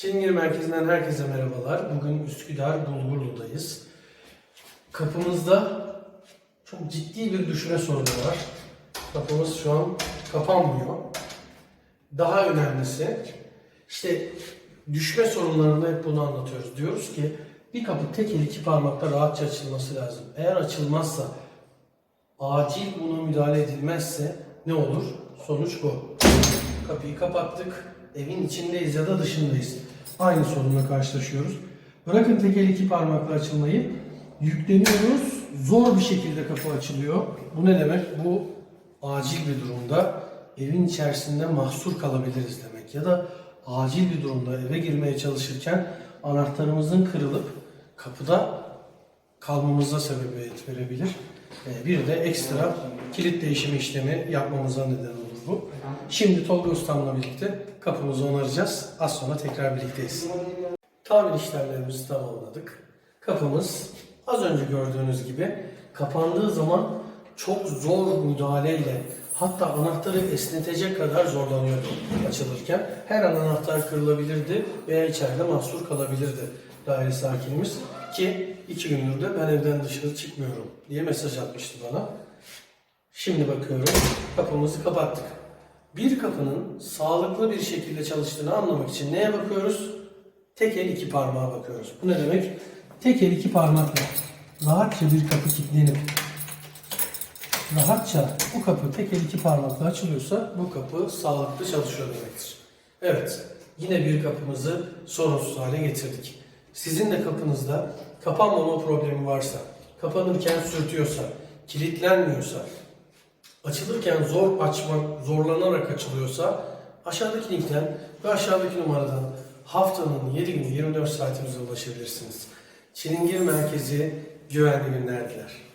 Çilingir Merkezi'nden herkese merhabalar. Bugün Üsküdar Bulgurlu'dayız. Kapımızda çok ciddi bir düşme sorunu var. Kapımız şu an kapanmıyor. Daha önemlisi işte düşme sorunlarında hep bunu anlatıyoruz. Diyoruz ki bir kapı tek el iki parmakla rahatça açılması lazım. Eğer açılmazsa acil buna müdahale edilmezse ne olur? Sonuç bu. Kapıyı kapattık. Evin içindeyiz ya da dışındayız. Aynı sorunla karşılaşıyoruz. Bırakın tek el iki parmakla açılmayı. Yükleniyoruz. Zor bir şekilde kapı açılıyor. Bu ne demek? Bu acil bir durumda evin içerisinde mahsur kalabiliriz demek. Ya da acil bir durumda eve girmeye çalışırken anahtarımızın kırılıp kapıda kalmamıza sebebiyet verebilir. Ee, Bir de ekstra kilit değişimi işlemi yapmamıza neden olur bu. Şimdi Tolga Ustam'la birlikte kapımızı onaracağız. Az sonra tekrar birlikteyiz. Tamir işlemlerimizi tamamladık. Kapımız az önce gördüğünüz gibi kapandığı zaman çok zor müdahaleyle hatta anahtarı esnetecek kadar zorlanıyordu açılırken. Her an anahtar kırılabilirdi veya içeride mahsur kalabilirdi daire sakinimiz. Ki iki gündür de ben evden dışarı çıkmıyorum diye mesaj atmıştı bana. Şimdi bakıyorum kapımızı kapattık. Bir kapının sağlıklı bir şekilde çalıştığını anlamak için neye bakıyoruz? Tek el iki parmağa bakıyoruz. Bu ne demek? Tek el iki parmakla rahatça bir kapı kilitlenip rahatça bu kapı tek el iki parmakla açılıyorsa bu kapı sağlıklı çalışıyor demektir. Evet, yine bir kapımızı sorunsuz hale getirdik. Sizin de kapınızda kapanmama problemi varsa, kapanırken sürtüyorsa, kilitlenmiyorsa, açılırken zor açmak, zorlanarak açılıyorsa aşağıdaki linkten ve aşağıdaki numaradan haftanın 7 günü 24 saatimize ulaşabilirsiniz. Çilingir Merkezi güvenli günler diler.